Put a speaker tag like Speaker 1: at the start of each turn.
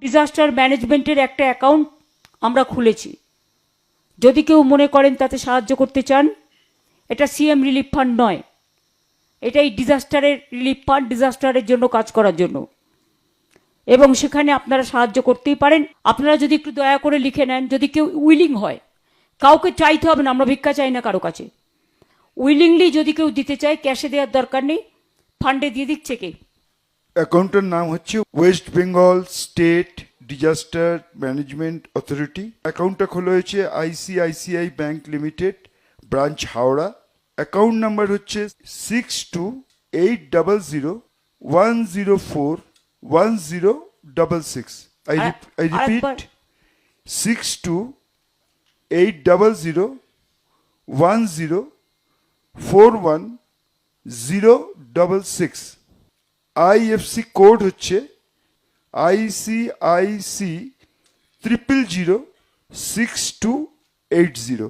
Speaker 1: Disaster ম্যানেজমেন্টের একটা account আমরা খুলেছি। যদি কেউ মনে করেন তাতে সাহায্য করতে চান, এটা সিএম রিলিফ ফান্ড নয়। এটাই ডিজাস্টারের রিলিফ ফান্ড ডিজাস্টারের জন্য কাজ করার জন্য। এবং সেখানে আপনারা সাহায্য করতেই পারেন। আপনারা যদি একটু দয়া করে লিখে নেন, যদি কেউ উইলিং হয়, কাউকে চাইতে হবে না, আমরা ভিক্ষা চাই না কারও কাছে। উইলিংলি যদি কেউ দিতে চায় ক্যাশে দেওয়ার দরকার নেই ফান্ডে দিয়ে দিচ্ছে কে?
Speaker 2: অ্যাকাউন্টের নাম হচ্ছে West Bengal state disaster management authority. অ্যাকাউন্টটা খোলা হয়েছে ICICI bank limited branch Howrah. Account number হচ্ছে six two eight double zero one zero four one zero double six. I I repeat six two eight double zero one zero four one zero double six. IFC code হচ্ছে ICIC triple zero six two eight zero